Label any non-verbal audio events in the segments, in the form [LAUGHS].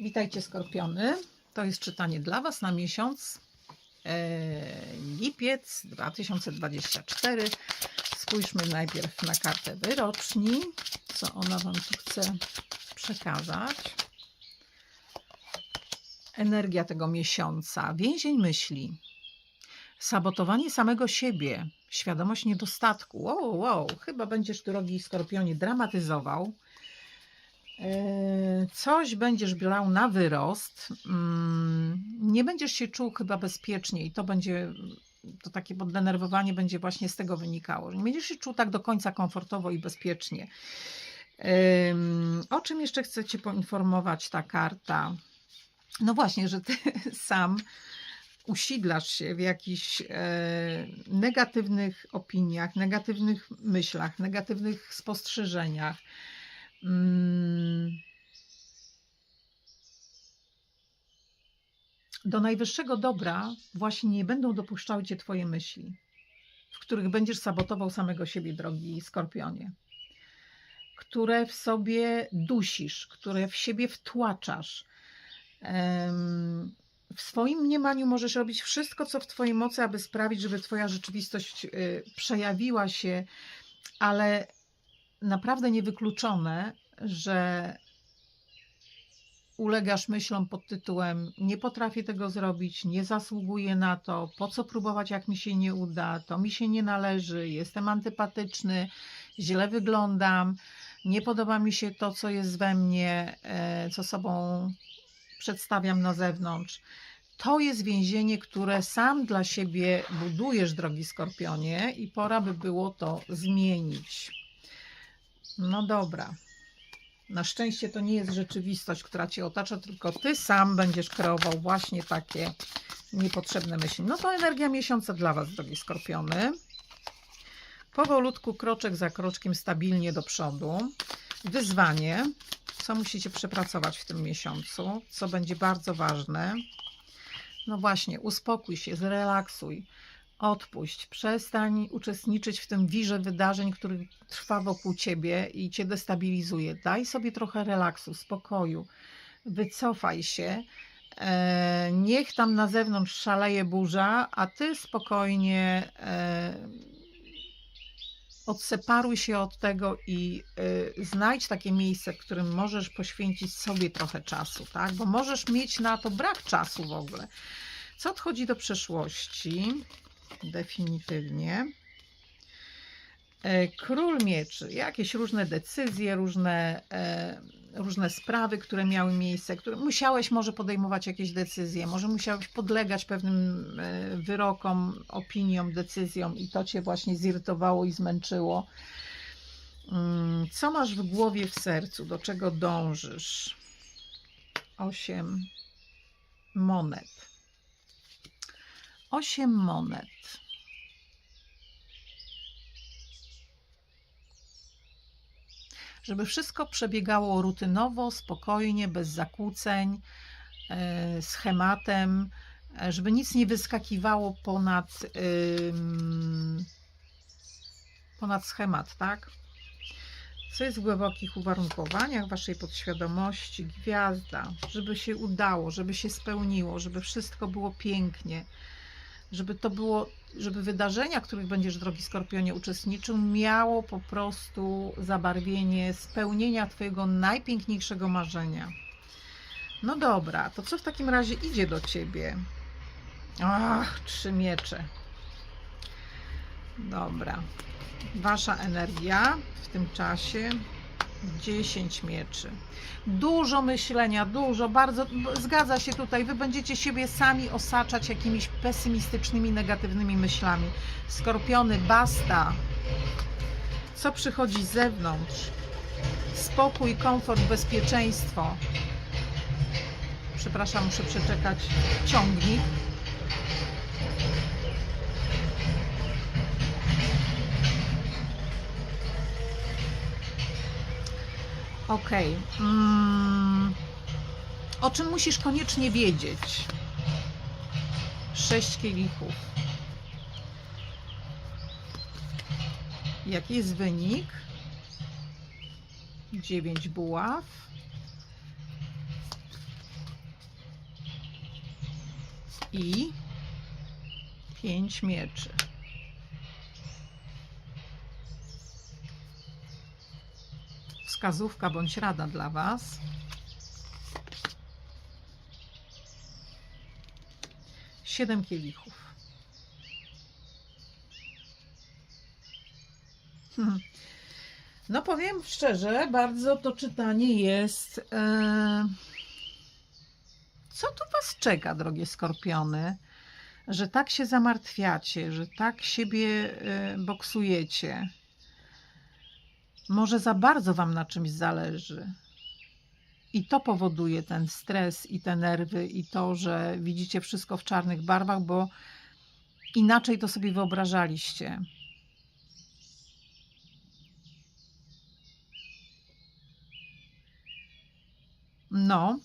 Witajcie Skorpiony. To jest czytanie dla Was na miesiąc e, lipiec 2024. Spójrzmy najpierw na kartę wyroczni, co ona Wam tu chce przekazać. Energia tego miesiąca, więzień myśli, sabotowanie samego siebie, świadomość niedostatku. Wow, wow, chyba będziesz, drogi Skorpionie, dramatyzował. E, Coś będziesz brał na wyrost. mm, Nie będziesz się czuł chyba bezpiecznie i to będzie, to takie poddenerwowanie będzie właśnie z tego wynikało. Nie będziesz się czuł tak do końca komfortowo i bezpiecznie. Ym, O czym jeszcze chcę Cię poinformować ta karta? No właśnie, że Ty [LAUGHS] sam usidlasz się w jakichś e, negatywnych opiniach, negatywnych myślach, negatywnych spostrzeżeniach. Mm. Do najwyższego dobra właśnie nie będą dopuszczały cię Twoje myśli, w których będziesz sabotował samego siebie, drogi skorpionie, które w sobie dusisz, które w siebie wtłaczasz. W swoim mniemaniu możesz robić wszystko, co w Twojej mocy, aby sprawić, żeby Twoja rzeczywistość y, przejawiła się, ale naprawdę niewykluczone, że ulegasz myślom pod tytułem nie potrafię tego zrobić, nie zasługuję na to, po co próbować, jak mi się nie uda, to mi się nie należy, jestem antypatyczny, źle wyglądam, nie podoba mi się to, co jest we mnie, e, co sobą przedstawiam na zewnątrz. To jest więzienie, które sam dla siebie budujesz, drogi skorpionie, i pora by było to zmienić. No dobra. Na szczęście to nie jest rzeczywistość, która cię otacza, tylko ty sam będziesz kreował właśnie takie niepotrzebne myśli. No to energia miesiąca dla was, drogi skorpiony. Powolutku, kroczek za kroczkiem, stabilnie do przodu. Wyzwanie, co musicie przepracować w tym miesiącu, co będzie bardzo ważne. No właśnie, uspokój się, zrelaksuj, odpuść, przestań uczestniczyć w tym wirze wydarzeń, który trwa wokół ciebie i cię destabilizuje. Daj sobie trochę relaksu, spokoju, wycofaj się. E, niech tam na zewnątrz szaleje burza, a ty spokojnie e, odseparuj się od tego i y, znajdź takie miejsce, w którym możesz poświęcić sobie trochę czasu, tak? Bo możesz mieć na to brak czasu w ogóle. Co odchodzi do przeszłości? Definitywnie. E, Król mieczy, jakieś różne decyzje, różne, e, różne sprawy, które miały miejsce, które musiałeś może podejmować jakieś decyzje, może musiałeś podlegać pewnym e, wyrokom, opiniom, decyzjom i to cię właśnie zirytowało i zmęczyło. Mm, Co masz w głowie, w sercu? Do czego dążysz? Osiem monet. Osiem monet. żeby wszystko przebiegało rutynowo, spokojnie, bez zakłóceń, e, schematem, e, żeby nic nie wyskakiwało ponad, ponad schemat, tak? Co jest w głębokich uwarunkowaniach waszej podświadomości? Gwiazda, żeby się udało, żeby się spełniło, żeby wszystko było pięknie, żeby to było, żeby wydarzenia, których będziesz, drogi Skorpionie, uczestniczył, miało po prostu zabarwienie spełnienia Twojego najpiękniejszego marzenia. No dobra, to co w takim razie idzie do Ciebie? Ach, trzy miecze. Dobra. Wasza energia w tym czasie 10 mieczy. Dużo myślenia, dużo, bardzo zgadza się tutaj. Wy będziecie siebie sami osaczać jakimiś pesymistycznymi, negatywnymi myślami. Skorpiony, basta. Co przychodzi z zewnątrz? Spokój, komfort, bezpieczeństwo. Przepraszam, muszę przeczekać ciągnik. Okej. Okay. Mm. O czym musisz koniecznie wiedzieć? Sześć kielichów. Jaki jest wynik? Dziewięć buław. I pięć mieczy. Wskazówka bądź rada dla Was. Siedem kielichów. Hmm. No powiem szczerze, bardzo to czytanie jest. E... Co tu Was czeka, drogie skorpiony? Że tak się zamartwiacie, że tak siebie e, boksujecie. Może za bardzo Wam na czymś zależy. I to powoduje ten stres i te nerwy, i to, że widzicie wszystko w czarnych barwach, bo inaczej to sobie wyobrażaliście. No,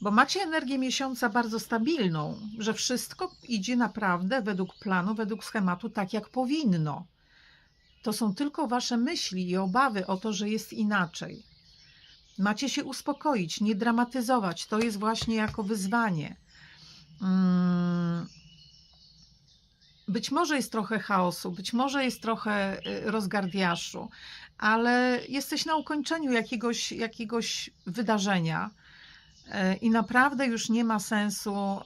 bo macie energię miesiąca bardzo stabilną, że wszystko idzie naprawdę według planu, według schematu, tak jak powinno. To są tylko wasze myśli i obawy o to, że jest inaczej. Macie się uspokoić, nie dramatyzować. To jest właśnie jako wyzwanie. Mm. Być może jest trochę chaosu, być może jest trochę y, rozgardiaszu, ale jesteś na ukończeniu jakiegoś, jakiegoś wydarzenia i naprawdę już nie ma sensu e,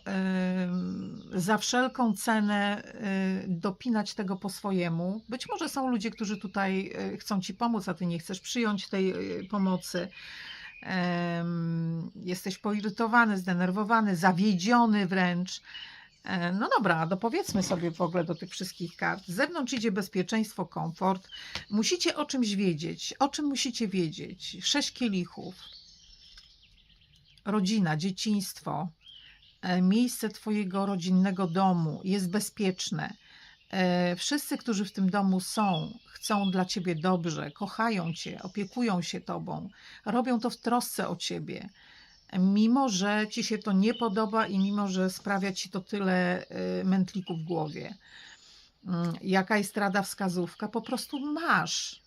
za wszelką cenę e, dopinać tego po swojemu. Być może są ludzie, którzy tutaj chcą ci pomóc, a ty nie chcesz przyjąć tej pomocy. Jesteś poirytowany, zdenerwowany, zawiedziony wręcz. No dobra, dopowiedzmy sobie w ogóle do tych wszystkich kart. Z zewnątrz idzie bezpieczeństwo, komfort. Musicie o czymś wiedzieć. O czym musicie wiedzieć? Sześć kielichów rodzina, dzieciństwo, e, miejsce Twojego rodzinnego domu jest bezpieczne. E, wszyscy, którzy w tym domu są, chcą dla Ciebie dobrze, kochają Cię, opiekują się Tobą, robią to w trosce o Ciebie. Mimo, że Ci się to nie podoba i mimo, że sprawia Ci to tyle e, mętlików w głowie. Mm, jaka jest rada wskazówka? Po prostu masz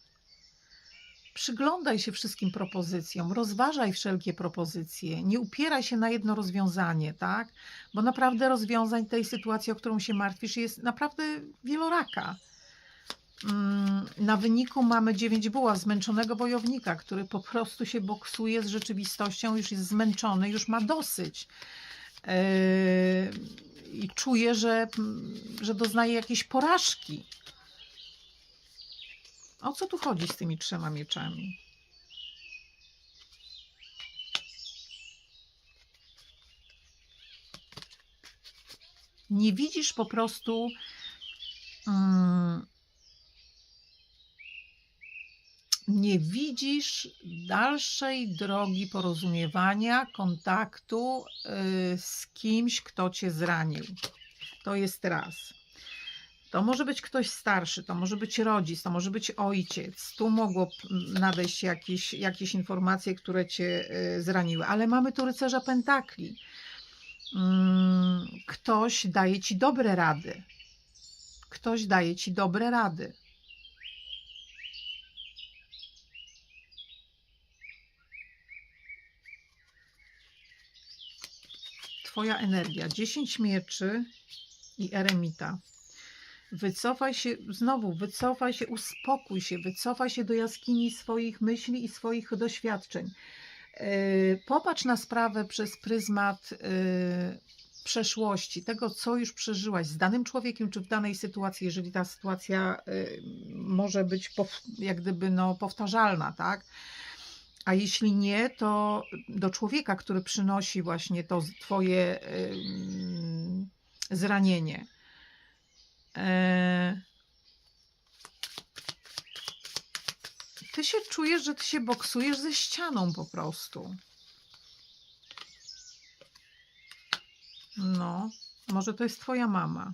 przyglądaj się wszystkim propozycjom, rozważaj wszelkie propozycje, nie upieraj się na jedno rozwiązanie, tak? Bo naprawdę rozwiązań tej sytuacji, o którą się martwisz, jest naprawdę wieloraka. Mm, na wyniku mamy 9 buław, zmęczonego wojownika, który po prostu się boksuje z rzeczywistością, już jest zmęczony, już ma dosyć. Yy, I czuje, że, że doznaje jakiejś porażki. O co tu chodzi z tymi trzema mieczami? Nie widzisz po prostu um, nie widzisz dalszej drogi porozumiewania, kontaktu y, z kimś, kto cię zranił. To jest raz. To może być ktoś starszy, to może być rodzic, to może być ojciec. Tu mogło nadejść jakieś, jakieś informacje, które cię e, zraniły, ale mamy tu rycerza pentakli. Mm, ktoś daje ci dobre rady. Ktoś daje ci dobre rady. Twoja energia. 10 mieczy i eremita. Wycofaj się, znowu, wycofaj się, uspokój się, wycofaj się do jaskini swoich myśli i swoich doświadczeń. E, popatrz na sprawę przez pryzmat e, przeszłości, tego, co już przeżyłaś z danym człowiekiem, czy w danej sytuacji, jeżeli ta sytuacja e, może być jak gdyby no, powtarzalna, tak? A jeśli nie, to do człowieka, który przynosi właśnie to Twoje zranienie. E, ty się czujesz, że ty się boksujesz ze ścianą po prostu. No, może to jest twoja mama.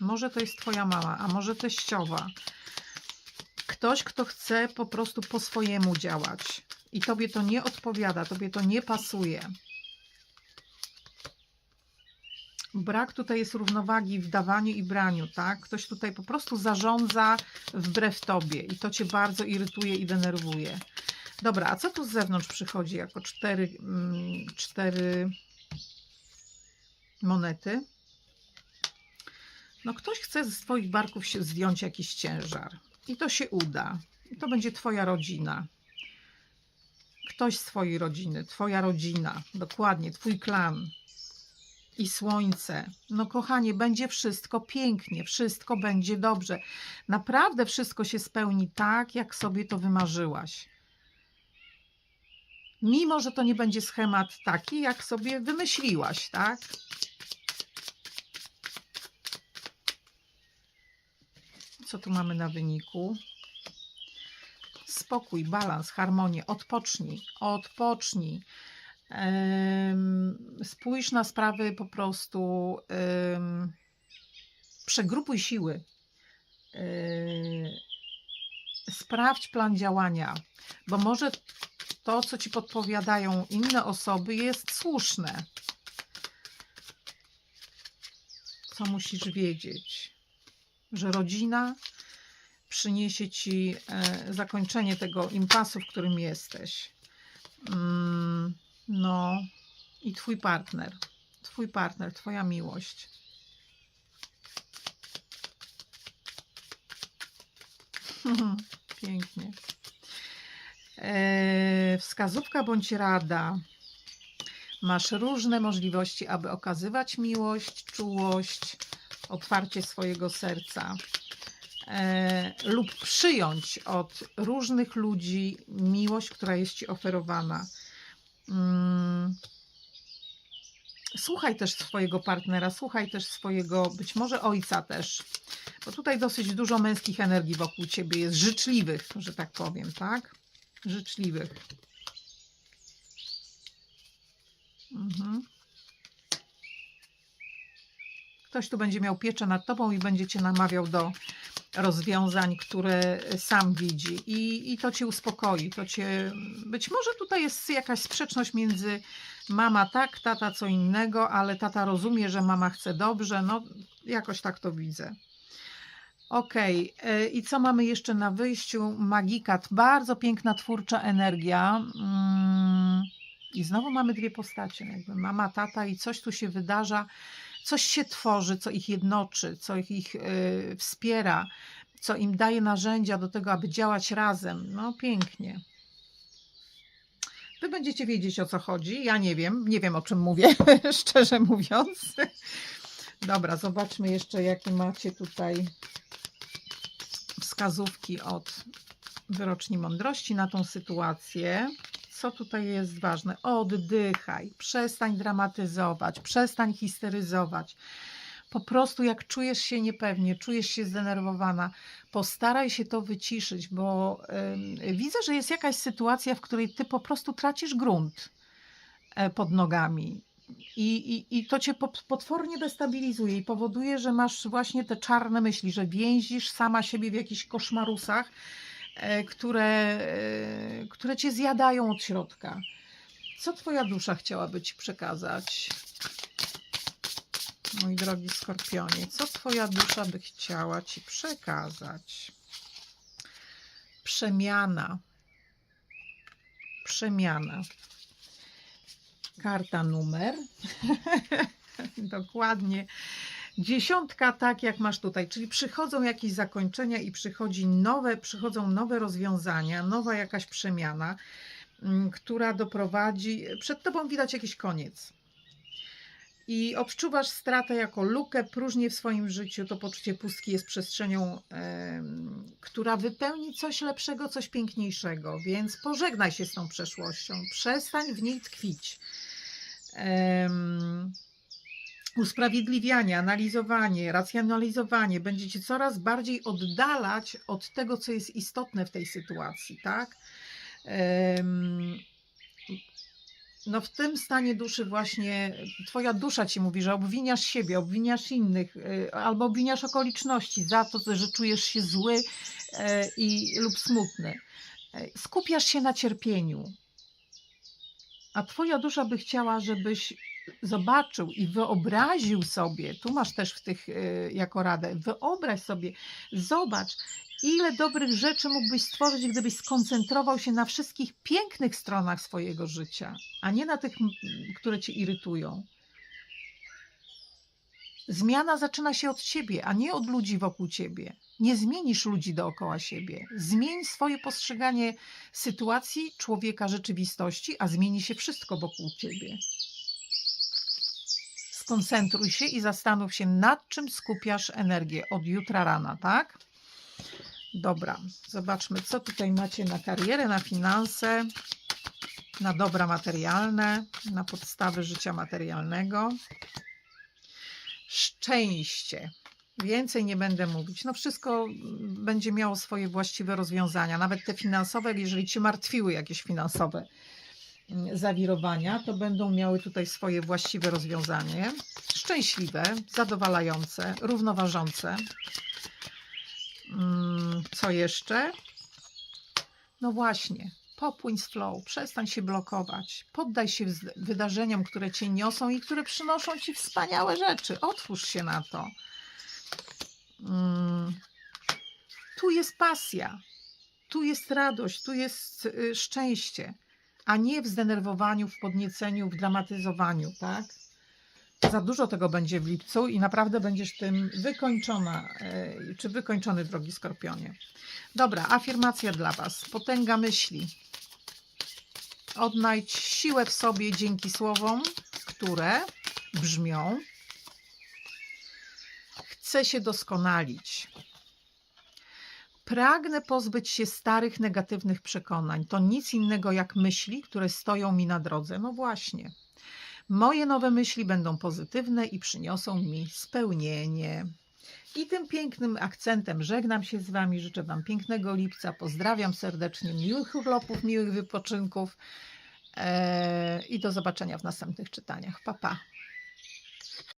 Może to jest twoja mama, a może teściowa. Ktoś, kto chce po prostu po swojemu działać. I tobie to nie odpowiada, tobie to nie pasuje brak tutaj jest równowagi w dawaniu i braniu, tak? Ktoś tutaj po prostu zarządza wbrew tobie i to cię bardzo irytuje i denerwuje. Dobra, a co tu z zewnątrz przychodzi jako cztery, mm, cztery monety. No ktoś chce z Twoich barków się zdjąć jakiś ciężar. I to się uda. To będzie Twoja rodzina. Ktoś z Twojej rodziny, Twoja rodzina, dokładnie, Twój klan i słońce. No kochanie, będzie wszystko pięknie, wszystko będzie dobrze. Naprawdę wszystko się spełni tak, jak sobie to wymarzyłaś. Mimo, że to nie będzie schemat taki, jak sobie wymyśliłaś, tak? Co tu mamy na wyniku? Spokój, balans, harmonię. Odpocznij, odpocznij. Spójrz na sprawy po prostu. przegrupuj siły. Sprawdź plan działania, bo może to, co ci podpowiadają inne osoby, jest słuszne. Co musisz wiedzieć? Że rodzina przyniesie ci e, zakończenie tego impasu, w którym jesteś. Mm, no i twój partner, twój partner, twoja miłość. [LAUGHS] Pięknie. E, wskazówka bądź rada. Masz różne możliwości, aby okazywać miłość, czułość, otwarcie swojego serca e, lub przyjąć od różnych ludzi miłość, która jest ci oferowana. Mm. Słuchaj też swojego partnera, słuchaj też swojego, być może ojca też, bo tutaj dosyć dużo męskich energii wokół ciebie jest, życzliwych, że tak powiem, tak? Życzliwych. Mhm. Ktoś tu będzie miał pieczę nad tobą i będzie cię namawiał do rozwiązań, które sam widzi i, i to cię uspokoi, to cię, być może tutaj jest jakaś sprzeczność między mama tak, tata co innego, ale tata rozumie, że mama chce dobrze, no jakoś tak to widzę. Okej, okay. i co mamy jeszcze na wyjściu? Magikat, bardzo piękna twórcza energia. Mm, I znowu mamy dwie postacie, jakby mama, tata i coś tu się wydarza coś się tworzy, co ich jednoczy, co ich y, wspiera, co im daje narzędzia do tego, aby działać razem. No pięknie. Wy będziecie wiedzieć o co chodzi. Ja nie wiem, nie wiem o czym mówię, [LAUGHS] szczerze mówiąc. Dobra, zobaczmy jeszcze, jakie macie tutaj wskazówki od wyroczni mądrości na tą sytuację co tutaj jest ważne? Oddychaj, przestań dramatyzować, przestań histeryzować. Po prostu, jak czujesz się niepewnie, czujesz się zdenerwowana, postaraj się to wyciszyć, bo y, widzę, że jest jakaś sytuacja, w której ty po prostu tracisz grunt y, pod nogami. I, i, I to cię potwornie destabilizuje i powoduje, że masz właśnie te czarne myśli, że więzisz sama siebie w jakichś koszmarusach, E, które, e, które cię zjadają od środka. Co twoja dusza chciałaby ci przekazać? Mój drogi skorpionie, co twoja dusza by chciała ci przekazać? Przemiana. Przemiana. Karta numer. [LAUGHS] Dokładnie. Dziesiątka, tak jak masz tutaj, czyli przychodzą jakieś zakończenia i przychodzi nowe, przychodzą nowe rozwiązania, nowa jakaś przemiana, mm, która doprowadzi, przed tobą widać jakiś koniec. I odczuwasz stratę jako lukę, próżnię w swoim życiu. To poczucie pustki jest przestrzenią, która wypełni coś lepszego, coś piękniejszego. Więc pożegnaj się z tą przeszłością, przestań w niej tkwić usprawiedliwianie, analizowanie, racjonalizowanie będzie cię coraz bardziej oddalać od tego, co jest istotne w tej sytuacji, tak? No w tym stanie duszy właśnie twoja dusza ci mówi, że obwiniasz siebie, obwiniasz innych y, albo obwiniasz okoliczności za to, że czujesz się zły e, i lub smutny. E, skupiasz się na cierpieniu. A twoja dusza by chciała, żebyś zobaczył i wyobraził sobie, tu masz też w tych y, jako radę, wyobraź sobie, zobacz, ile dobrych rzeczy mógłbyś stworzyć, gdybyś skoncentrował się na wszystkich pięknych stronach swojego życia, a nie na tych, które cię irytują. Zmiana zaczyna się od ciebie, a nie od ludzi wokół ciebie. Nie zmienisz ludzi dookoła siebie. Zmień swoje postrzeganie sytuacji, człowieka, rzeczywistości, a zmieni się wszystko wokół ciebie. Skoncentruj się i zastanów się, nad czym skupiasz energię od jutra rana, tak? Dobra, zobaczmy, co tutaj macie na karierę, na finanse, na dobra materialne, na podstawy życia materialnego. Szczęście. Więcej nie będę mówić. No wszystko będzie miało swoje właściwe rozwiązania, nawet te finansowe, jeżeli cię martwiły jakieś finansowe zawirowania, to będą miały tutaj swoje właściwe rozwiązanie. Szczęśliwe, zadowalające, równoważące. Mm, Co jeszcze? No właśnie, popłyń z flow, przestań się blokować, poddaj się wydarzeniom, które cię niosą i które przynoszą ci wspaniałe rzeczy. Otwórz się na to. Mm, Tu jest pasja, tu jest radość, tu jest y, szczęście, a nie w zdenerwowaniu, w podnieceniu, w dramatyzowaniu, tak? Za dużo tego będzie w lipcu i naprawdę będziesz tym wykończona, y, czy wykończony, drogi skorpionie. Dobra, afirmacja dla Was. Potęga myśli. Odnajdź siłę w sobie dzięki słowom, które brzmią: Chcę się doskonalić. Pragnę pozbyć się starych negatywnych przekonań. To nic innego jak myśli, które stoją mi na drodze. No właśnie. Moje nowe myśli będą pozytywne i przyniosą mi spełnienie. I tym pięknym akcentem żegnam się z Wami. Życzę Wam pięknego lipca. Pozdrawiam serdecznie, miłych urlopów, miłych wypoczynków. Eee, I do zobaczenia w następnych czytaniach. Pa, pa.